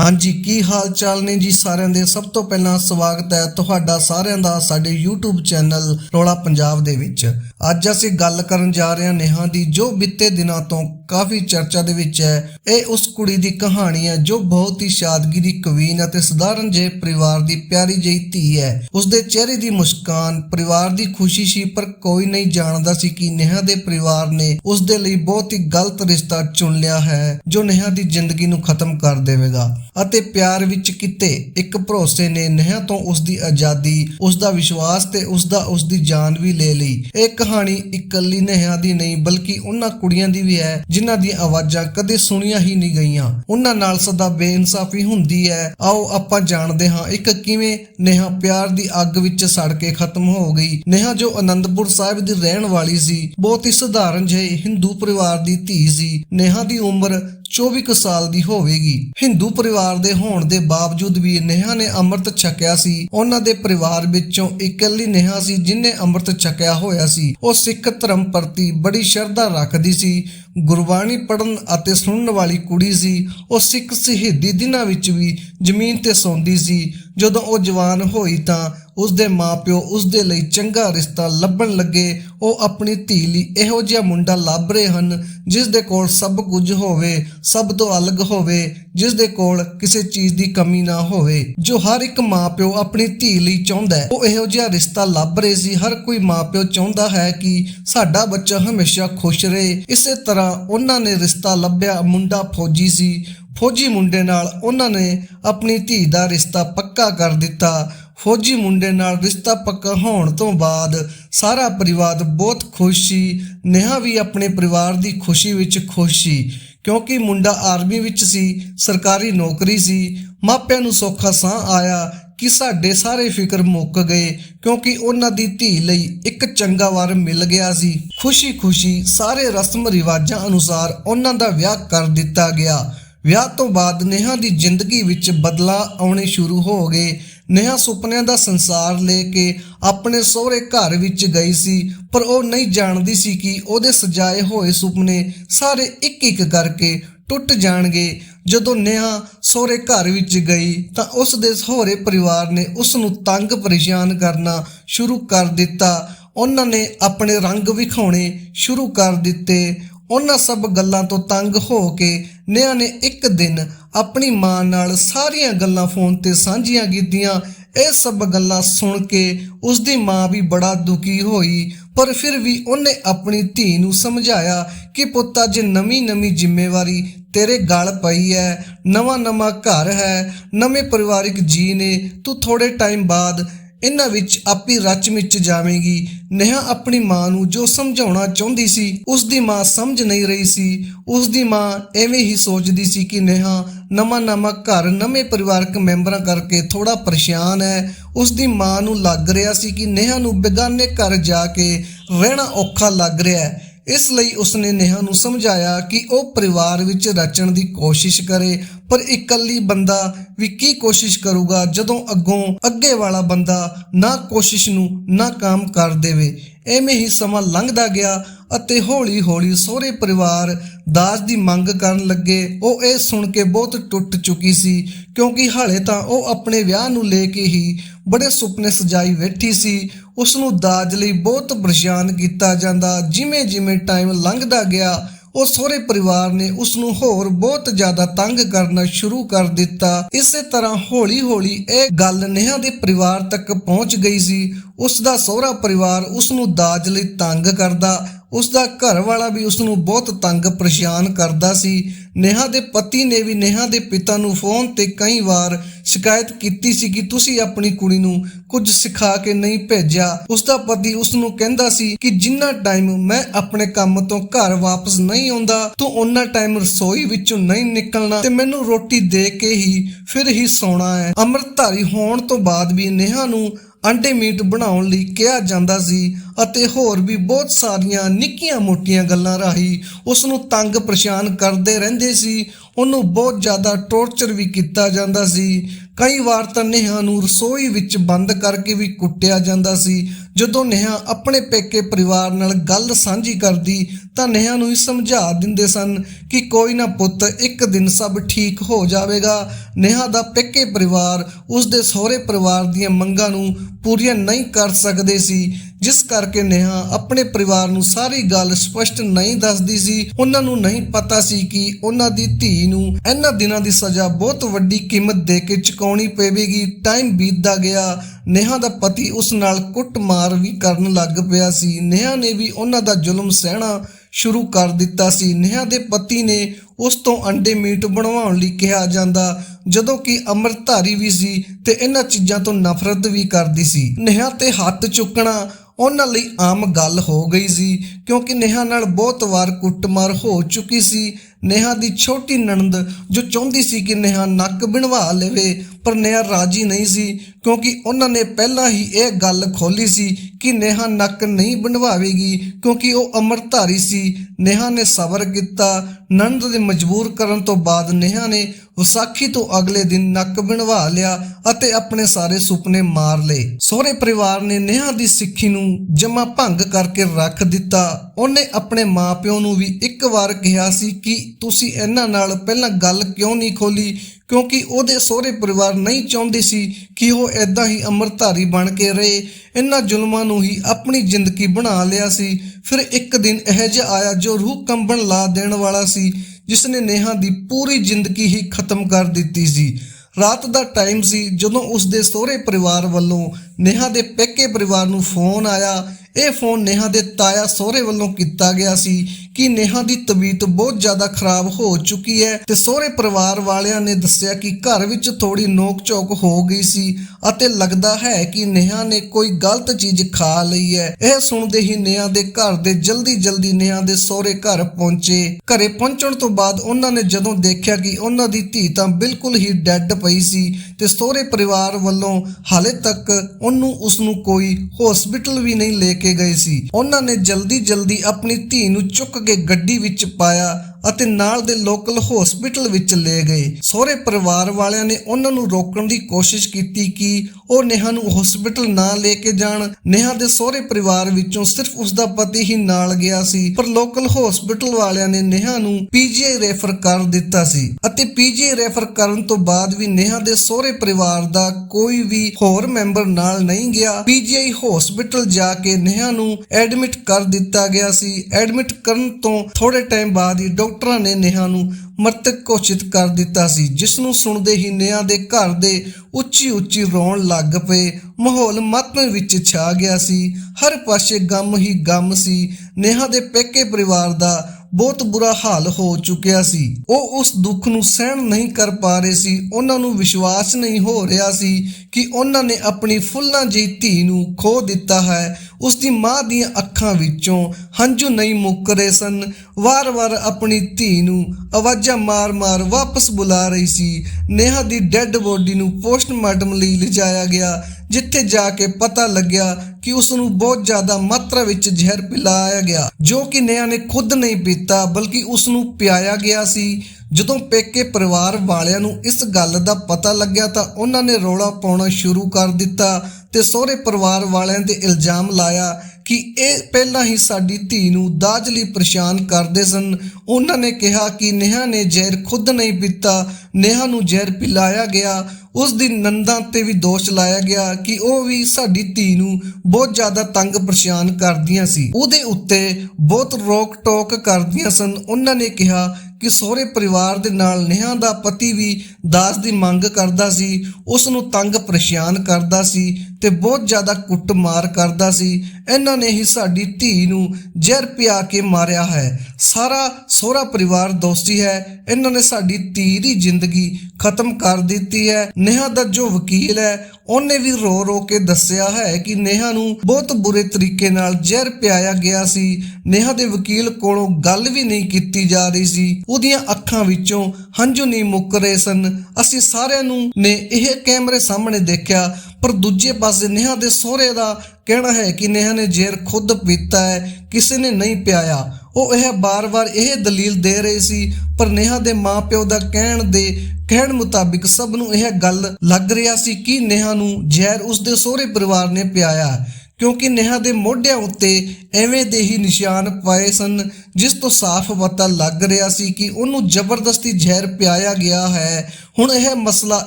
ਹਾਂਜੀ, ਕੀ ਹਾਲ ਚਾਲ ਨੇ ਜੀ ਸਾਰਿਆਂ ਦੇ? ਸਭ ਤੋਂ ਪਹਿਲਾਂ ਸਵਾਗਤ ਹੈ ਤੁਹਾਡਾ ਸਾਰਿਆਂ ਦਾ ਸਾਡੇ YouTube ਚੈਨਲ ਰੋਲਾ ਪੰਜਾਬ ਦੇ ਵਿੱਚ। ਅੱਜ ਅਸੀਂ ਗੱਲ ਕਰਨ ਜਾ ਰਹੇ ਹਾਂ ਨੇਹਾ ਦੀ, ਜੋ ਬਿੱਤੇ ਦਿਨਾਂ ਤੋਂ ਕਾਫੀ ਚਰਚਾ ਦੇ ਵਿੱਚ ਹੈ। ਇਹ ਉਸ ਕੁੜੀ ਦੀ ਕਹਾਣੀ ਹੈ ਜੋ ਬਹੁਤ ਹੀ ਸਾਦਗੀ ਦੀ ਕਵੀਨ ਅਤੇ ਸਧਾਰਨ ਜਿਹੇ ਪਰਿਵਾਰ ਦੀ ਪਿਆਰੀ ਜਿਹੀ ਧੀ ਹੈ। ਉਸ ਦੇ ਚਿਹਰੇ ਦੀ ਮੁਸਕਾਨ ਪਰਿਵਾਰ ਦੀ ਖੁਸ਼ੀ ਸੀ, ਪਰ ਕੋਈ ਨਹੀਂ ਜਾਣਦਾ ਸੀ ਕਿ ਨੇਹਾ ਦੇ ਪਰਿਵਾਰ ਨੇ ਉਸ ਦੇ ਲਈ ਬਹੁਤ ਹੀ ਗਲਤ ਰਿਸ਼ਤਾ ਚੁਣ ਲਿਆ ਹੈ, ਜੋ ਨੇਹਾ ਦੀ ਜ਼ਿੰਦਗੀ ਨੂੰ ਖਤਮ ਕਰ ਦੇਵੇਗਾ। ਅਤੇ ਪਿਆਰ ਵਿੱਚ ਕਿਤੇ। ਇੱਕ ਭਰੋਸੇ ਨੇ ਨੇਹਾ ਤੋਂ ਉਸ ਦੀ ਆਜ਼ਾਦੀ ਉਸ ਦਾ ਵਿਸ਼ਵਾਸ ਤੇ ਉਸ ਦਾ ਉਸ ਦੀ ਜਾਨ ਵੀ ਲੈ ਲਈ। ਇਹ ਕਹਾਣੀ ਇਕੱਲੀ ਨੇਹਾ ਦੀ ਨਹੀਂ, ਬਲਕਿ ਉਹਨਾਂ ਕੁੜੀਆਂ ਦੀ ਵੀ ਹੈ, ਜਿਨ੍ਹਾਂ ਦੀਆਂ ਆਵਾਜ਼ਾਂ ਕਦੇ ਸੁਣੀਆਂ ਹੀ ਨਹੀਂ ਗਈਆਂ। ਉਹਨਾਂ ਨਾਲ ਸਦਾ ਬੇਇਨਸਾਫੀ ਹੁੰਦੀ ਹੈ। ਆਓ ਆਪਾਂ ਜਾਣਦੇ ਹਾਂ ਇੱਕ ਕਿਵੇਂ ਨੇਹਾ ਪਿਆਰ ਦੀ ਅੱਗ ਵਿੱਚ ਸੜ ਕੇ ਖਤਮ ਹੋ ਗਈ। ਨੇਹਾ ਜੋ ਅਨੰਦਪੁਰ ਸਾਹਿਬ ਦੀ ਰਹਿਣ ਵਾਲੀ ਸੀ, ਬਹੁਤ ਹੀ ਸਧਾਰਨ ਜਿਹੇ ਹਿੰਦੂ ਪਰਿਵਾਰ ਦੀ ਧੀ ਸੀ। ਨੇਹਾ ਦੀ ਉਮਰ 24 ਕੁ ਸਾਲ ਦੀ ਹੋਵੇਗੀ। ਹਿੰਦੂ ਪਰਿਵਾਰ ਦੇ ਹੋਣ ਦੇ ਬਾਵਜੂਦ ਵੀ ਨੇਹਾ ਨੇ ਅੰਮ੍ਰਿਤ ਛਕਿਆ ਸੀ, ਉਹਨਾਂ ਦੇ ਪਰਿਵਾਰ ਵਿੱਚੋਂ ਇਕੱਲੀ ਨੇਹਾ ਸੀ ਜਿਨੇ ਅੰਮ੍ਰਿਤ ਛਕਿਆ ਹੋਇਆ ਸੀ। ਉਹ ਸਿੱਖ ਧਰਮ ਪ੍ਰਤੀ ਬੜੀ ਸ਼ਰਧਾ ਰੱਖਦੀ ਸੀ, ਗੁਰਬਾਣੀ ਪੜਨ ਅਤੇ ਸੁਣਨ ਵਾਲੀ ਕੁੜੀ ਸੀ। ਉਹ ਸਿੱਖ ਸ਼ਹੀਦੀ ਦਿਨਾਂ ਵਿੱਚ ਵੀ ਜ਼ਮੀਨ ਤੇ ਸੌਂਦੀ ਸੀ। ਜਦੋਂ ਉਹ ਜਵਾਨ ਹੋਈ ਤਾਂ ਉਸ ਦੇ ਮਾਪਿਓ ਉਸ ਦੇ ਲਈ ਚੰਗਾ ਰਿਸ਼ਤਾ ਲੱਭਣ ਲੱਗੇ, ਉਹ ਆਪਣੀ ਧੀ ਲਈ ਇਹੋ ਜਿਹਾ ਮੁੰਡਾ ਲੱਭ ਰਹੇ ਹਨ ਜਿਸ ਦੇ ਕੋਲ ਸਭ ਕੁਝ ਹੋਵੇ, ਸਭ ਤੋਂ ਅਲੱਗ ਹੋਵੇ ਜਿਸ ਦੇ ਕੋਲ ਕਿਸੇ ਚੀਜ਼ ਦੀ ਕਮੀ ਨਾ ਹੋਵੇ। ਜੋ ਹਰ ਇੱਕ ਮਾਪਿਓ ਆਪਣੀ ਧੀ ਲਈ ਚਾਹੁੰਦਾ ਹੈ, ਉਹ ਇਹੋ ਜਿਹਾ ਰਿਸ਼ਤਾ ਲੱਭ ਰਹੇ ਸੀ। ਹਰ ਕੋਈ ਮਾਪਿਓ ਚਾਹੁੰਦਾ ਹੈ ਕਿ ਸਾਡਾ ਬੱਚਾ ਹਮੇਸ਼ਾ ਖੁਸ਼ ਰਹੇ। ਇਸੇ ਤਰ੍ਹਾਂ ਉਹਨਾਂ ਨੇ ਰਿਸ਼ਤਾ ਲੱਭਿਆ, ਮੁੰਡਾ ਫੌਜੀ ਸੀ। ਫੌਜੀ ਮੁੰਡੇ ਨਾਲ ਉਹਨਾਂ ਨੇ ਆਪਣੀ ਧੀ ਦਾ ਰਿਸ਼ਤਾ ਪੱਕਾ ਕਰ ਦਿੱਤਾ। ਫੌਜੀ ਮੁੰਡੇ ਨਾਲ ਰਿਸ਼ਤਾ ਪੱਕਾ ਹੋਣ ਤੋਂ ਬਾਅਦ ਸਾਰਾ ਪਰਿਵਾਰ ਬਹੁਤ ਖੁਸ਼ ਸੀ ਨੇਹਾ ਵੀ ਆਪਣੇ ਪਰਿਵਾਰ ਦੀ ਖੁਸ਼ੀ ਵਿੱਚ ਖੁਸ਼ ਸੀ ਕਿਉਂਕਿ ਮੁੰਡਾ ਆਰਮੀ ਵਿੱਚ ਸੀ, ਸਰਕਾਰੀ ਨੌਕਰੀ ਸੀ, ਮਾਪਿਆਂ ਨੂੰ ਸੌਖਾ ਸਾਹ ਆਇਆ ਕਿ ਸਾਡੇ ਸਾਰੇ ਫਿਕਰ ਮੁੱਕ ਗਏ, ਕਿਉਂਕਿ ਉਹਨਾਂ ਦੀ ਧੀ ਲਈ ਇੱਕ ਚੰਗਾ ਵਰ ਮਿਲ ਗਿਆ ਸੀ। ਖੁਸ਼ੀ-ਖੁਸ਼ੀ ਸਾਰੇ ਰਸਮ ਰਿਵਾਜਾਂ ਅਨੁਸਾਰ ਉਹਨਾਂ ਦਾ ਵਿਆਹ ਕਰ ਦਿੱਤਾ ਗਿਆ। ਵਿਆਹ ਤੋਂ ਬਾਅਦ ਨੇਹਾ ਦੀ ਜ਼ਿੰਦਗੀ ਵਿੱਚ ਬਦਲਾਅ ਆਉਣੇ ਸ਼ੁਰੂ ਹੋ ਗਏ ਨੇਹਾ ਸੁਪਨਿਆਂ ਦਾ ਸੰਸਾਰ ਲੈ ਕੇ ਆਪਣੇ ਸਹੁਰੇ ਘਰ ਵਿੱਚ ਗਈ ਸੀ, ਪਰ ਉਹ ਨਹੀਂ ਜਾਣਦੀ ਸੀ ਕਿ ਉਹਦੇ ਸਜਾਏ ਹੋਏ ਸੁਪਨੇ ਸਾਰੇ ਇੱਕ-ਇੱਕ ਕਰਕੇ ਟੁੱਟ ਜਾਣਗੇ। ਜਦੋਂ ਨੇਹਾ ਸਹੁਰੇ ਘਰ ਵਿੱਚ ਗਈ ਤਾਂ ਉਸ ਦੇ ਸਹੁਰੇ ਪਰਿਵਾਰ ਨੇ ਉਸ ਨੂੰ ਤੰਗ ਪਰੇਸ਼ਾਨ ਕਰਨਾ ਸ਼ੁਰੂ ਕਰ ਦਿੱਤਾ। ਉਹਨਾਂ ਨੇ ਆਪਣੇ ਰੰਗ ਵਿਖਾਉਣੇ ਸ਼ੁਰੂ ਕਰ ਦਿੱਤੇ। ਉਹਨਾਂ ਸਭ ਗੱਲਾਂ ਤੋਂ ਤੰਗ ਹੋ ਕੇ ਨਿਆ ਨੇ ਇੱਕ ਦਿਨ ਆਪਣੀ ਮਾਂ ਨਾਲ ਸਾਰੀਆਂ ਗੱਲਾਂ ਫੋਨ ਤੇ ਸਾਂਝੀਆਂ ਕੀਤੀਆਂ। ਇਹ ਸਭ ਗੱਲਾਂ ਸੁਣ ਕੇ ਉਸ ਦੀ ਮਾਂ ਵੀ ਬੜਾ ਦੁਖੀ ਹੋਈ, ਪਰ ਫਿਰ ਵੀ ਉਹਨੇ ਆਪਣੀ ਧੀ ਨੂੰ ਸਮਝਾਇਆ ਕਿ ਪੁੱਤ ਅੱਜ ਨਵੀਂ ਨਵੀਂ ਜ਼ਿੰਮੇਵਾਰੀ ਤੇਰੇ ਗਲ ਪਈ ਹੈ ਨਵਾਂ ਨਵਾਂ ਘਰ ਹੈ, ਨਵੇਂ ਪਰਿਵਾਰਿਕ ਜੀ ਨੇ, ਤੂੰ ਥੋੜੇ ਟਾਈਮ ਬਾਅਦ ਇਹਨਾਂ ਵਿੱਚ ਆਪੀ ਰਚ ਵਿੱਚ ਜਾਵੇਂਗੀ। ਨੇਹਾ ਆਪਣੀ ਮਾਂ ਨੂੰ ਜੋ ਸਮਝਾਉਣਾ ਚਾਹੁੰਦੀ ਸੀ ਉਸ ਦੀ ਮਾਂ ਸਮਝ ਨਹੀਂ ਰਹੀ ਸੀ। ਉਸ ਦੀ ਮਾਂ ਐਵੇਂ ਹੀ ਸੋਚਦੀ ਸੀ ਕਿ ਨੇਹਾ ਨਵਾਂ ਨਵਾਂ ਘਰ, ਨਵੇਂ ਪਰਿਵਾਰਕ ਮੈਂਬਰਾਂ ਕਰਕੇ ਥੋੜਾ ਪਰੇਸ਼ਾਨ ਹੈ। ਉਸ ਦੀ ਮਾਂ ਨੂੰ ਲੱਗ ਰਿਹਾ ਸੀ ਕਿ ਨੇਹਾ ਨੂੰ ਬੇਗਾਨੇ ਘਰ ਜਾ ਕੇ ਰਹਿਣਾ ਔਖਾ ਲੱਗ ਰਿਹਾ ਹੈ। ਇਸ ਲਈ ਉਸਨੇ ਨੇਹਾ ਨੂੰ ਸਮਝਾਇਆ ਕਿ ਉਹ ਪਰਿਵਾਰ ਵਿੱਚ ਰਚਣ ਦੀ ਕੋਸ਼ਿਸ਼ ਕਰੇ, ਪਰ ਇਕੱਲੀ ਬੰਦਾ ਵੀ ਕੀ ਕੋਸ਼ਿਸ਼ ਕਰੂਗਾ ਜਦੋਂ ਅੱਗੋਂ ਅੱਗੇ ਵਾਲਾ ਬੰਦਾ ਨਾ ਕੋਸ਼ਿਸ਼ ਨੂੰ, ਨਾ ਕੰਮ ਕਰ ਦੇਵੇ। ਐਵੇਂ ਹੀ ਸਮਾਂ ਲੰਘਦਾ ਗਿਆ ਅਤੇ ਹੌਲੀ-ਹੌਲੀ ਸਹੁਰੇ ਪਰਿਵਾਰ ਦਾਜ ਦੀ ਮੰਗ ਕਰਨ ਲੱਗੇ। ਉਹ ਇਹ ਸੁਣ ਕੇ ਬਹੁਤ ਟੁੱਟ ਚੁੱਕੀ ਸੀ, ਕਿਉਂਕਿ ਹਾਲੇ ਤਾਂ ਉਹ ਆਪਣੇ ਵਿਆਹ ਨੂੰ ਲੈ ਕੇ ਹੀ ਬੜੇ ਸੁਪਨੇ ਸਜਾਈ ਬੈਠੀ ਸੀ। ਉਸ ਨੂੰ ਦਾਜ ਲਈ ਬਹੁਤ ਪਰੇਸ਼ਾਨ ਕੀਤਾ ਜਾਂਦਾ। ਜਿਵੇਂ ਜਿਵੇਂ ਟਾਈਮ ਲੰਘਦਾ ਗਿਆ, ਉਹ ਸਹੁਰੇ ਪਰਿਵਾਰ ਨੇ ਉਸ ਨੂੰ ਹੋਰ ਬਹੁਤ ਜ਼ਿਆਦਾ ਤੰਗ ਕਰਨਾ ਸ਼ੁਰੂ ਕਰ ਦਿੱਤਾ। ਇਸੇ ਤਰ੍ਹਾਂ ਹੌਲੀ-ਹੌਲੀ ਇਹ ਗੱਲ ਨੇਹਾ ਦੇ ਪਰਿਵਾਰ ਤੱਕ ਪਹੁੰਚ ਗਈ ਸੀ। ਉਸ ਦਾ ਸਹੁਰਾ ਪਰਿਵਾਰ ਉਸ ਨੂੰ ਦਾਜ ਲਈ ਤੰਗ ਕਰਦਾ। ਉਸ ਦਾ ਘਰ ਵਾਲਾ ਵੀ ਉਸ ਨੂੰ ਬਹੁਤ ਤੰਗ ਪਰੇਸ਼ਾਨ ਕਰਦਾ ਸੀ। ਨੇਹਾ ਦੇ ਪਤੀ ਨੇ ਵੀ ਨੇਹਾ ਦੇ ਪਿਤਾ ਨੂੰ ਫੋਨ ਤੇ ਕਈ ਵਾਰ ਸ਼ਿਕਾਇਤ ਕੀਤੀ ਸੀ ਕਿ ਤੁਸੀਂ ਆਪਣੀ ਕੁੜੀ ਨੂੰ ਕੁਝ ਸਿਖਾ ਕੇ ਨਹੀਂ ਭੇਜਿਆ। ਉਸ ਦਾ ਪਤੀ ਉਸ ਨੂੰ ਕਹਿੰਦਾ ਸੀ ਕਿ ਜਿੰਨਾ ਟਾਈਮ ਮੈਂ ਆਪਣੇ ਕੰਮ ਤੋਂ ਘਰ ਵਾਪਸ ਨਹੀਂ ਆਉਂਦਾ, ਤੂੰ ਉਹਨਾਂ ਟਾਈਮ ਰਸੋਈ ਵਿੱਚੋਂ ਨਹੀਂ ਨਿਕਲਣਾ ਤੇ ਮੈਨੂੰ ਰੋਟੀ ਦੇ ਕੇ ਹੀ ਫਿਰ ਹੀ ਸੌਣਾ ਹੈ। ਅੰਮ੍ਰਿਤਧਾਰੀ ਹੋਣ ਤੋਂ ਬਾਅਦ ਵੀ ਨੇਹਾ ਨੂੰ ਅੰਡੇ ਮੀਟ ਬਣਾਉਣ ਲਈ ਕਿਹਾ ਜਾਂਦਾ ਸੀ ਅਤੇ ਹੋਰ ਵੀ ਬਹੁਤ ਸਾਰੀਆਂ ਨਿੱਕੀਆਂ ਮੋਟੀਆਂ ਗੱਲਾਂ ਰਾਹੀਂ ਉਸ ਨੂੰ ਤੰਗ ਪਰੇਸ਼ਾਨ ਕਰਦੇ ਰਹਿੰਦੇ ਸੀ। ਉਹਨੂੰ ਬਹੁਤ ਜ਼ਿਆਦਾ ਟੌਰਚਰ ਵੀ ਕੀਤਾ ਜਾਂਦਾ ਸੀ। ਕਈ ਵਾਰ ਤਾਂ ਨੇਹਾ ਨੂੰ ਰਸੋਈ ਵਿੱਚ ਬੰਦ ਕਰਕੇ ਵੀ ਕੁੱਟਿਆ ਜਾਂਦਾ ਸੀ। ਜਦੋਂ ਨੇਹਾ ਆਪਣੇ ਪੇਕੇ ਪਰਿਵਾਰ ਨਾਲ ਗੱਲ ਸਾਂਝੀ ਕਰਦੀ, ਤਾਂ ਨੇਹਾ ਨੂੰ ਹੀ ਸਮਝਾ ਦਿੰਦੇ ਸਨ ਕਿ ਕੋਈ ਨਾ ਪੁੱਤ, ਇੱਕ ਦਿਨ ਸਭ ਠੀਕ ਹੋ ਜਾਵੇਗਾ। ਨੇਹਾ ਦਾ ਪੇਕੇ ਪਰਿਵਾਰ ਉਸ ਦੇ ਸਹੁਰੇ ਪਰਿਵਾਰ ਦੀਆਂ ਮੰਗਾਂ ਨੂੰ ਪੂਰੀਆਂ ਨਹੀਂ ਕਰ ਸਕਦੇ ਸੀ। ਜਿਸ ਕਰਕੇ ਨੇਹਾ ਆਪਣੇ ਪਰਿਵਾਰ ਨੂੰ ਸਾਰੀ ਗੱਲ ਸਪਸ਼ਟ ਨਹੀਂ ਦੱਸਦੀ ਸੀ, ਉਹਨਾਂ ਨੂੰ ਨਹੀਂ ਪਤਾ ਸੀ ਕਿ ਉਹਨਾਂ ਦੀ ਧੀ ਨੂੰ ਇਹਨਾਂ ਦਿਨਾਂ ਦੀ ਸਜ਼ਾ ਬਹੁਤ ਵੱਡੀ ਕੀਮਤ ਦੇ ਕੇ ਚੁਕਾਉਣੀ ਪਵੇਗੀ। ਟਾਈਮ ਬੀਤਦਾ ਗਿਆ, ਨੇਹਾ ਦਾ ਪਤੀ ਉਸ ਨਾਲ ਕੁੱਟਮਾਰ ਵੀ ਕਰਨ ਲੱਗ ਪਿਆ ਸੀ। ਨੇਹਾ ਨੇ ਵੀ ਉਹਨਾਂ ਦਾ ਜ਼ੁਲਮ ਸਹਿਣਾ ਸ਼ੁਰੂ ਕਰ ਦਿੱਤਾ ਸੀ। ਨੇਹਾ ਦੇ ਪਤੀ ਨੇ ਉਸ ਤੋਂ ਅੰਡੇ ਮੀਟ ਬਣਵਾਉਣ ਲਈ ਕਿਹਾ ਜਾਂਦਾ, ਜਦੋਂ ਕਿ ਅੰਮ੍ਰਿਤਧਾਰੀ ਵੀ ਸੀ ਤੇ ਇਹਨਾਂ ਚੀਜ਼ਾਂ ਤੋਂ ਨਫ਼ਰਤ ਵੀ ਕਰਦੀ ਸੀ। ਨੇਹਾ ਤੇ ਹੱਥ ਚੁੱਕਣਾ ਉਹਨਾਂ ਲਈ ਆਮ ਗੱਲ ਹੋ ਗਈ ਸੀ, ਕਿਉਂਕਿ ਨੇਹਾ ਨਾਲ ਬਹੁਤ ਵਾਰ ਕੁੱਟਮਾਰ ਹੋ ਚੁੱਕੀ ਸੀ। ਨੇਹਾ ਦੀ ਛੋਟੀ ਨਣਦ ਜੋ ਚਾਹੁੰਦੀ ਸੀ ਕਿ ਨੇਹਾ ਨੱਕ ਬਿਣਵਾ ਲਵੇ, ਪਰ ਨੇਹਾ ਰਾਜੀ ਨਹੀਂ ਸੀ, ਕਿਉਂਕਿ ਉਹਨਾਂ ਨੇ ਪਹਿਲਾਂ ਹੀ ਇਹ ਗੱਲ ਖੋਲੀ ਸੀ ਕਿ ਨੇਹਾ ਨੱਕ ਨਹੀਂ ਬਣਵਾਵੇਗੀ, ਕਿਉਂਕਿ ਉਹ ਅਮਰਧਾਰੀ ਸੀ। ਨੇਹਾ ਨੇ ਸਬਰ ਕੀਤਾ। ਨਣਦ ਦੇ ਮਜਬੂਰ ਕਰਨ ਤੋਂ ਬਾਅਦ ਨੇਹਾ ਨੇ ਵਿਸਾਖੀ ਤੋਂ ਅਗਲੇ ਦਿਨ ਨੱਕ ਬਣਵਾ ਲਿਆ ਅਤੇ ਆਪਣੇ ਸਾਰੇ ਸੁਪਨੇ ਮਾਰ ਲਏ। ਸਹੁਰੇ ਪਰਿਵਾਰ ਨੇ ਨੇਹਾ ਦੀ ਸਿੱਖੀ ਨੂੰ ਜਮਾ ਭੰਗ ਕਰਕੇ ਰੱਖ ਦਿੱਤਾ। ਉਹਨੇ ਆਪਣੇ ਮਾਪਿਓ ਨੂੰ ਵੀ ਇੱਕ ਵਾਰ ਕਿਹਾ ਸੀ ਕਿ ਤੁਸੀਂ ਇਹਨਾਂ ਨਾਲ ਪਹਿਲਾਂ ਗੱਲ ਕਿਉਂ ਨਹੀਂ ਖੋਲੀ? ਕਿਉਂਕਿ ਉਹਦੇ ਸਹੁਰੇ ਪਰਿਵਾਰ ਨਹੀਂ ਚਾਹੁੰਦੇ ਸੀ ਕਿ ਉਹ ਐਦਾਂ ਹੀ ਅਮਰਧਾਰੀ ਬਣ ਕੇ ਰਹੇ। ਇਹਨਾਂ ਜ਼ੁਲਮਾਂ ਨੂੰ ਹੀ ਆਪਣੀ ਜ਼ਿੰਦਗੀ ਬਣਾ ਲਿਆ ਸੀ। ਫਿਰ ਇੱਕ ਦਿਨ ਇਹ ਜਿਹਾ ਆਇਆ ਜੋ ਰੂਹ ਕੰਬਣ ਲਾ ਦੇਣ ਵਾਲਾ ਸੀ ਜਿਸ ਨੇ ਨੇਹਾ ਦੀ ਪੂਰੀ ਜ਼ਿੰਦਗੀ ਹੀ ਖਤਮ ਕਰ ਦਿੱਤੀ ਸੀ। ਰਾਤ ਦਾ ਟਾਈਮ ਸੀ, ਜਦੋਂ ਉਸ ਦੇ ਸਹੁਰੇ ਪਰਿਵਾਰ ਵੱਲੋਂ ਨੇਹਾ ਦੇ ਪੇਕੇ ਪਰਿਵਾਰ ਨੂੰ ਫੋਨ ਆਇਆ। ਇਹ ਫੋਨ ਨੇਹਾ ਦੇ ਤਾਇਆ ਸਹੁਰੇ ਵੱਲੋਂ ਕੀਤਾ ਗਿਆ ਸੀ ਕਿ ਨੇਹਾ ਦੀ ਤਬੀਅਤ ਬਹੁਤ ਜ਼ਿਆਦਾ ਖਰਾਬ ਹੋ ਚੁੱਕੀ ਹੈ ਤੇ ਸਹੁਰੇ ਪਰਿਵਾਰ ਵਾਲਿਆਂ ਨੇ ਦੱਸਿਆ ਕਿ ਘਰ ਵਿੱਚ ਥੋੜੀ ਨੋਕ-ਝੋਕ ਹੋ ਗਈ ਸੀ ਅਤੇ ਲੱਗਦਾ ਹੈ ਕਿ ਨੇਹਾ ਨੇ ਕੋਈ ਗਲਤ ਚੀਜ਼ ਖਾ ਲਈ ਹੈ। ਇਹ ਸੁਣਦੇ ਹੀ ਨੇਹਾ ਦੇ ਘਰ ਦੇ ਜਲਦੀ-ਜਲਦੀ ਨੇਹਾ ਦੇ ਸਹੁਰੇ ਘਰ ਪਹੁੰਚੇ। ਘਰੇ ਪਹੁੰਚਣ ਤੋਂ ਬਾਅਦ ਉਹਨਾਂ ਨੇ ਜਦੋਂ ਦੇਖਿਆ ਕਿ ਉਹਨਾਂ ਦੀ ਧੀ ਤਾਂ ਬਿਲਕੁਲ ਹੀ ਡੈੱਡ ਪਈ ਸੀ ਤੇ ਸਹੁਰੇ ਪਰਿਵਾਰ ਵੱਲੋਂ ਹਾਲੇ ਤੱਕ ਉਹਨੂੰ ਉਸ ਨੂੰ ਕੋਈ ਹਸਪੀਟਲ ਵੀ ਨਹੀਂ ਲੈ ਕੇ ਗਏ ਸੀ। ਉਹਨਾਂ ਨੇ ਜਲਦੀ-ਜਲਦੀ ਆਪਣੀ ਧੀ ਨੂੰ ਚੁੱਕ ਕੇ ਗੱਡੀ ਵਿੱਚ ਪਾਇਆ ਅਤੇ ਨਾਲ ਦੇ ਲੋਕਲ ਹਸਪੀਟਲ ਵਿੱਚ ਲੈ ਗਏ। ਸਹੁਰੇ ਪਰਿਵਾਰ ਵਾਲਿਆਂ ਨੇ ਉਹਨਾਂ ਨੂੰ ਰੋਕਣ ਦੀ ਕੋਸ਼ਿਸ਼ ਕੀਤੀ ਕਿ ਉਹ ਨੇਹਾ ਨੂੰ ਹਸਪੀਟਲ ਨਾ ਲੈ ਕੇ ਜਾਣ। ਨੇਹਾ ਦੇ ਸਹੁਰੇ ਪਰਿਵਾਰ ਵਿੱਚੋਂ ਸਿਰਫ ਉਸ ਦਾ ਪਤੀ ਹੀ ਨਾਲ ਗਿਆ ਸੀ, ਪਰ ਲੋਕਲ ਹਸਪੀਟਲ ਵਾਲਿਆਂ ਨੇ ਨੇਹਾ ਨੂੰ ਪੀਜੀਆਈ ਰੈਫਰ ਕਰ ਦਿੱਤਾ ਸੀ ਅਤੇ ਪੀਜੀਆਈ ਰੈਫਰ ਕਰਨ ਤੋਂ ਬਾਅਦ ਵੀ ਨੇਹਾ ਦੇ ਸਹੁਰੇ ਪਰਿਵਾਰ ਦਾ ਕੋਈ ਵੀ ਹੋਰ ਮੈਂਬਰ ਨਾਲ ਨਹੀਂ ਗਿਆ। ਪੀਜੀਆਈ ਹਸਪੀਟਲ ਜਾ ਕੇ ਨੇਹਾ ਨੂੰ ਐਡਮਿਟ ਕਰ ਦਿੱਤਾ ਗਿਆ ਸੀ। ਐਡਮਿਟ ਕਰਨ ਤੋਂ ਥੋੜੇ ਟਾਈਮ ਬਾਅਦ ਹੀ ਡਾਕਟਰਾਂ ਨੇ ਨੇਹਾ ਨੂੰ ਮ੍ਰਿਤਕ ਘੋਸ਼ਿਤ ਕਰ ਦਿੱਤਾ ਸੀ ਜਿਸ ਨੂੰ ਸੁਣਦੇ ਹੀ ਨੇਹਾ ਦੇ ਘਰ ਦੇ ਉੱਚੀ ਉੱਚੀ ਰੋਣ ਲੱਗ ਪਏ। ਮਾਹੌਲ ਮਤਮ ਵਿੱਚ ਛਾ ਗਿਆ ਸੀ। ਹਰ ਪਾਸੇ ਗਮ ਹੀ ਗਮ ਸੀ। ਨੇਹਾ ਦੇ ਪੇਕੇ ਪਰਿਵਾਰ ਦਾ ਬਹੁਤ ਬੁਰਾ ਹਾਲ ਹੋ ਚੁੱਕਿਆ ਸੀ। ਉਹ ਉਸ ਦੁੱਖ ਨੂੰ ਸਹਿਣ ਨਹੀਂ ਕਰ ਪਾ ਰਹੇ ਸੀ। ਉਹਨਾਂ ਨੂੰ ਵਿਸ਼ਵਾਸ ਨਹੀਂ ਹੋ ਰਿਹਾ ਸੀ ਕਿ ਉਹਨਾਂ ਨੇ ਆਪਣੀ ਫੁੱਲਾਂ ਜਿਹੀ ਧੀ ਨੂੰ ਖੋ ਦਿੱਤਾ ਹੈ। ਉਸ ਦੀ ਮਾਂ ਦੀਆਂ ਅੱਖਾਂ ਵਿੱਚੋਂ ਹੰਝੂ ਨਹੀਂ ਮੁੱਕ ਰਹੇ ਸਨ। ਵਾਰ-ਵਾਰ ਆਪਣੀ ਧੀ ਨੂੰ ਆਵਾਜ਼ਾਂ ਮਾਰ-ਮਾਰ ਵਾਪਸ ਬੁਲਾ ਰਹੀ ਸੀ। ਨੇਹਾ ਦੀ ਡੈੱਡ ਬੋਡੀ ਨੂੰ ਪੋਸਟਮਾਰਟਮ ਲਈ ਲਿਜਾਇਆ ਗਿਆ, ਜਿੱਥੇ ਜਾ ਕੇ ਪਤਾ ਲੱਗਿਆ ਕਿ ਉਸ ਨੂੰ ਬਹੁਤ ਜ਼ਿਆਦਾ ਮਾਤਰਾ ਵਿੱਚ ਜ਼ਹਿਰ ਪਿਲਾਇਆ ਗਿਆ, ਜੋ ਕਿ ਨੇਹਾ ਨੇ ਖੁਦ ਨਹੀਂ ਪੀਤਾ, ਬਲਕਿ ਉਸ ਨੂੰ ਪਿਆਇਆ ਗਿਆ ਸੀ। ਜਦੋਂ ਪੇਕੇ ਪਰਿਵਾਰ ਵਾਲਿਆਂ ਨੂੰ ਇਸ ਗੱਲ ਦਾ ਪਤਾ ਲੱਗਿਆ ਤਾਂ ਉਹਨਾਂ ਨੇ ਰੌਲਾ ਪਾਉਣਾ ਸ਼ੁਰੂ ਕਰ ਦਿੱਤਾ। ਤੇ ਸਹੁਰੇ ਪਰਿਵਾਰ ਵਾਲਿਆਂ ਤੇ ਇਲਜ਼ਾਮ ਲਾਇਆ ਕਿ ਇਹ ਪਹਿਲਾਂ ਹੀ ਸਾਡੀ ਧੀ ਨੂੰ ਦਾਜ ਲਈ ਪਰੇਸ਼ਾਨ ਕਰਦੇ ਸਨ। ਉਹਨਾਂ ਨੇ ਕਿਹਾ ਕਿ ਨੇਹਾ ਨੇ ਜ਼ਹਿਰ ਖੁਦ ਨਹੀਂ ਪੀਤਾ, ਨੇਹਾ ਨੂੰ ਜ਼ਹਿਰ ਪਿਲਾਇਆ ਗਿਆ। ਉਸ ਦੀ ਨੰਦਾਂ ਤੇ ਵੀ ਦੋਸ਼ ਲਾਇਆ ਗਿਆ ਕਿ ਉਹ ਵੀ ਸਾਡੀ ਧੀ ਨੂੰ ਬਹੁਤ ਜ਼ਿਆਦਾ ਤੰਗ ਪਰੇਸ਼ਾਨ ਕਰਦੀਆਂ ਸੀ। ਉਹਦੇ ਉੱਤੇ ਬਹੁਤ ਰੋਕ ਟੋਕ ਕਰਦੀਆਂ ਸਨ। ਉਹਨਾਂ ਨੇ ਕਿਹਾ ਕਿ ਸਹੁਰੇ ਪਰਿਵਾਰ ਦੇ ਨਾਲ ਨੇਹਾ ਦਾ ਪਤੀ ਵੀ ਦਾਸ ਦੀ ਮੰਗ ਕਰਦਾ ਸੀ। ਉਸ ਨੂੰ ਤੰਗ ਪਰੇਸ਼ਾਨ ਕਰਦਾ ਸੀ ਤੇ ਬਹੁਤ ਜ਼ਿਆਦਾ ਕੁੱਟਮਾਰ ਕਰਦਾ ਸੀ। ਇਹਨਾਂ ਨੇ ਹੀ ਸਾਡੀ ਧੀ ਨੂੰ ਜ਼ਹਿਰ ਪਿਆ ਕੇ ਮਾਰਿਆ ਹੈ। ਸਾਰਾ ਸਹੁਰਾ ਪਰਿਵਾਰ ਦੋਸਤੀ ਹੈ। ਇਹਨਾਂ ਨੇ ਸਾਡੀ ਧੀ ਦੀ ਜ਼ਿੰਦਗੀ ਖਤਮ ਕਰ ਦਿੱਤੀ ਹੈ। ਨੇਹਾ ਦਾ ਜੋ ਵਕੀਲ ਹੈ, ਉਹਨੇ ਵੀ ਰੋ ਰੋ ਕੇ ਦੱਸਿਆ ਹੈ ਕਿ ਨੇਹਾ ਨੂੰ ਬਹੁਤ ਬੁਰੇ ਤਰੀਕੇ ਨਾਲ ਜ਼ਹਿਰ ਪਿਆਇਆ ਗਿਆ ਸੀ। ਨੇਹਾ ਦੇ ਵਕੀਲ ਕੋਲੋਂ ਗੱਲ ਵੀ ਨਹੀਂ ਕੀਤੀ ਜਾ ਰਹੀ ਸੀ। ਉਹਦੀਆਂ ਅੱਖਾਂ ਵਿੱਚੋਂ ਹੰਝੂ ਨਹੀਂ ਮੁੱਕ ਰਹੇ ਸਨ। ਅਸੀਂ ਸਾਰਿਆਂ ਨੂੰ ਨੇ ਇਹ ਕੈਮਰੇ ਸਾਹਮਣੇ ਦੇਖਿਆ, ਪਰ ਦੂਜੇ ਪਾਸੇ ਨੇਹਾ ਦੇ ਸਹੁਰੇ ਦਾ ਕਹਿਣਾ ਹੈ ਕਿ ਨੇਹਾ ਨੇ ਜ਼ਹਿਰ ਖੁਦ ਪੀਤਾ ਹੈ, ਕਿਸੇ ਨੇ ਨਹੀਂ ਪਿਆਇਆ। ਉਹ ਇਹ ਬਾਰ-ਬਾਰ ਇਹ ਦਲੀਲ ਦੇ ਰਹੇ ਸੀ, ਪਰ ਨੇਹਾ ਦੇ ਮਾਪਿਓ ਦਾ ਕਹਿਣ ਦੇ, ਕਹਿਣ ਮੁਤਾਬਿਕ ਸਭ ਨੂੰ ਇਹ ਗੱਲ ਲੱਗ ਰਿਹਾ ਸੀ ਕਿ ਨੇਹਾ ਨੂੰ ਜ਼ਹਿਰ ਉਸਦੇ ਸਹੁਰੇ ਪਰਿਵਾਰ ਨੇ ਪਿਆਇਆ, ਕਿਉਂਕਿ ਨੇਹਾ ਦੇ ਮੋਢਿਆਂ ਉੱਤੇ ਐਵੇਂ ਦੇ ਹੀ ਨਿਸ਼ਾਨ ਪਾਏ ਸਨ ਜਿਸ ਤੋਂ ਸਾਫ਼ ਪਤਾ ਲੱਗ ਰਿਹਾ ਸੀ ਕਿ ਉਹਨੂੰ ਜ਼ਬਰਦਸਤੀ ਜ਼ਹਿਰ ਪਿਆਇਆ ਗਿਆ ਹੈ। ਹੁਣ ਇਹ ਮਸਲਾ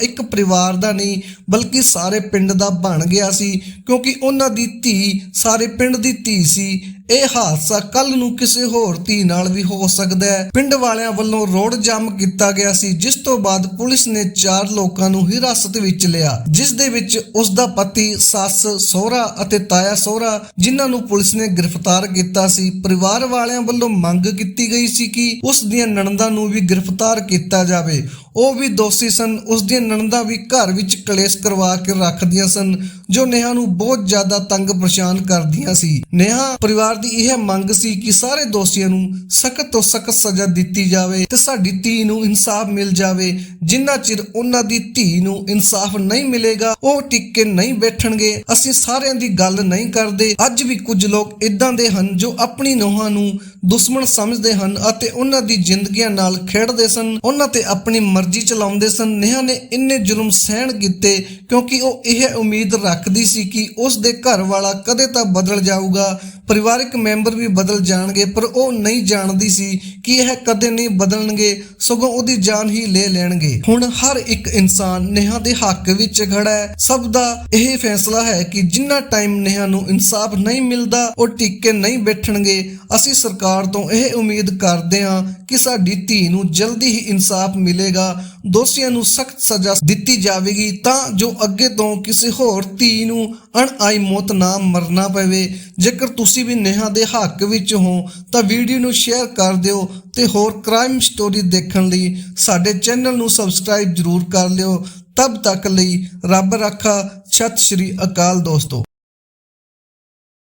ਇੱਕ ਪਰਿਵਾਰ ਦਾ ਨਹੀਂ, ਬਲਕਿ ਸਾਰੇ ਪਿੰਡ ਦਾ ਬਣ ਗਿਆ ਸੀ, ਕਿਉਂਕਿ ਉਹਨਾਂ ਦੀ ਧੀ ਸਾਰੇ ਪਿੰਡ ਦੀ ਧੀ ਸੀ। ਇਹ ਹਾਦਸਾ ਕੱਲ ਨੂੰ ਕਿਸੇ ਹੋਰ ਧੀ ਨਾਲ ਵੀ ਹੋ ਸਕਦਾ ਹੈ। ਪਿੰਡ ਵਾਲਿਆਂ ਵੱਲੋਂ ਰੋਡ ਜਾਮ ਕੀਤਾ ਗਿਆ ਸੀ, ਜਿਸ ਤੋਂ ਬਾਅਦ ਪੁਲਿਸ ਨੇ ਚਾਰ ਲੋਕਾਂ ਨੂੰ ਹਿਰਾਸਤ ਵਿੱਚ ਲਿਆ, ਜਿਸ ਦੇ ਵਿੱਚ ਉਸ ਦਾ ਪਤੀ, ਸੱਸ, ਸਹੁਰਾ ਅਤੇ ਤਾਇਆ ਸਹੁਰਾ ਜਿਨ੍ਹਾਂ ਨੂੰ ਪੁਲਿਸ ਨੇ ਗ੍ਰਿਫਤਾਰ ਕੀਤਾ ਸੀ। ਪਰਿਵਾਰ ਵਾਲਿਆਂ ਵੱਲੋਂ ਮੰਗ ਕੀਤੀ ਗਈ ਸੀ ਕਿ ਉਸ ਦੀਆਂ ਨਣਦਾਂ ਨੂੰ ਵੀ ਗ੍ਰਿਫਤਾਰ ਕੀਤਾ ਜਾਵੇ। ਉਹ ਵੀ ਦੋਸ਼ੀ ਸਨ ਉਸ ਦੀਆਂ ਨਣਦਾਂ ਵੀ ਘਰ ਵਿੱਚ ਕਲੇਸ਼ ਕਰਵਾ ਕੇ ਰੱਖਦੀਆਂ ਸਨ, ਜੋ ਨੇਹਾ ਨੂੰ ਬਹੁਤ ਜ਼ਿਆਦਾ ਤੰਗ ਪਰੇਸ਼ਾਨ ਕਰਦੀਆਂ ਸੀ। ਨੇਹਾ ਪਰਿਵਾਰ ਦੀ ਇਹ ਮੰਗ ਸੀ ਕਿ ਸਾਰੇ ਦੋਸ਼ੀਆਂ ਨੂੰ ਸਖਤ ਤੋਂ ਸਖਤ ਸਜ਼ਾ ਦਿੱਤੀ ਜਾਵੇ ਤੇ ਸਾਡੀ ਧੀ ਨੂੰ ਇਨਸਾਫ ਮਿਲ ਜਾਵੇ। ਜਿੰਨਾ ਚਿਰ ਉਹਨਾਂ ਦੀ ਧੀ ਨੂੰ ਇਨਸਾਫ ਨਹੀਂ ਮਿਲੇਗਾ, ਉਹ ਟਿਕ ਕੇ ਨਹੀਂ ਬੈਠਣਗੇ। ਅਸੀਂ ਸਾਰਿਆਂ ਦੀ ਗੱਲ ਨਹੀਂ ਕਰਦੇ। ਅੱਜ ਵੀ ਕੁਝ ਲੋਕ ਇਦਾਂ ਦੇ ਹਨ ਜੋ ਆਪਣੀ ਨੋਹਾਂ ਨੂੰ ਦੁਸ਼ਮਣ ਸਮਝਦੇ ਹਨ ਅਤੇ ਉਹਨਾਂ ਦੀ ਜ਼ਿੰਦਗੀਆਂ ਨਾਲ ਖੇਡਦੇ ਸਨ। ਉਹਨਾਂ ਤੇ ਆਪਣੀ ਮਰਜ਼ੀ ਚਲਾਉਂਦੇ ਸਨ, ਨੇਹਾ ਨੇ ਇੰਨੇ ਜ਼ੁਲਮ ਸਹਿਣ ਕੀਤੇ ਕਿਉਂਕਿ ਉਹ ਇਹ ਉਮੀਦ ਰੱਖਦੀ ਸੀ ਕਿ ਉਸ ਦੇ ਘਰ ਵਾਲਾ ਕਦੇ ਤਾਂ ਬਦਲ ਜਾਊਗਾ। ਪਰਿਵਾਰਕ ਮੈਂਬਰ ਵੀ ਬਦਲ ਜਾਣਗੇ, ਪਰ ਉਹ ਨਹੀਂ ਜਾਣਦੀ ਸੀ ਕਿ ਇਹ ਕਦੇ ਨਹੀਂ ਬਦਲਣਗੇ, ਸਗੋਂ ਉਹਦੀ ਜਾਨ ਹੀ ਲੈ ਲੈਣਗੇ। ਹੁਣ ਹਰ ਇੱਕ ਇਨਸਾਨ ਨੇਹਾ ਦੇ ਹੱਕ ਵਿੱਚ ਖੜਾ ਹੈ। ਸਭ ਦਾ ਇਹ ਫੈਸਲਾ ਹੈ ਕਿ ਜਿੰਨਾ ਟਾਈਮ ਨੇਹਾ ਨੂੰ ਇਨਸਾਫ ਨਹੀਂ ਮਿਲਦਾ, ਉਹ ਟਿੱਕੇ ਨਹੀਂ ਬੈਠਣਗੇ। ਅਸੀਂ ਸਰਕਾਰ ਤੋਂ ਇਹ ਉਮੀਦ ਕਰਦੇ ਹਾਂ ਕਿ ਸਾਡੀ ਧੀ ਨੂੰ ਜਲਦੀ ਹੀ ਇਨਸਾਫ ਮਿਲੇਗਾ। ਦੋਸ਼ੀਆਂ ਨੂੰ ਸਖਤ ਸਜ਼ਾ ਦਿੱਤੀ ਜਾਵੇਗੀ, ਤਾਂ ਜੋ ਅੱਗੇ ਤੋਂ ਕਿਸੇ ਹੋਰ ਧੀ ਨੂੰ ਅਣਆਈ ਮੌਤ ਨਾ ਮਰਨਾ ਪਵੇ। ਜੇਕਰ ਤੁਸੀਂ ਵੀ ਨੇਹਾ ਦੇ ਹੱਕ ਵਿੱਚ ਹੋ, ਤਾਂ ਵੀਡੀਓ ਨੂੰ ਸ਼ੇਅਰ ਕਰ ਦਿਓ ਤੇ ਹੋਰ ਕ੍ਰਾਈਮ ਸਟੋਰੀ ਦੇਖਣ ਲਈ ਸਾਡੇ ਚੈਨਲ ਨੂੰ ਸਬਸਕ੍ਰਾਈਬ ਜ਼ਰੂਰ ਕਰ ਲਿਓ। ਤਬ ਤੱਕ ਲਈ ਰੱਬ ਰੱਖਾ। ਸਤਿ ਸ਼੍ਰੀ ਅਕਾਲ ਦੋਸਤੋ।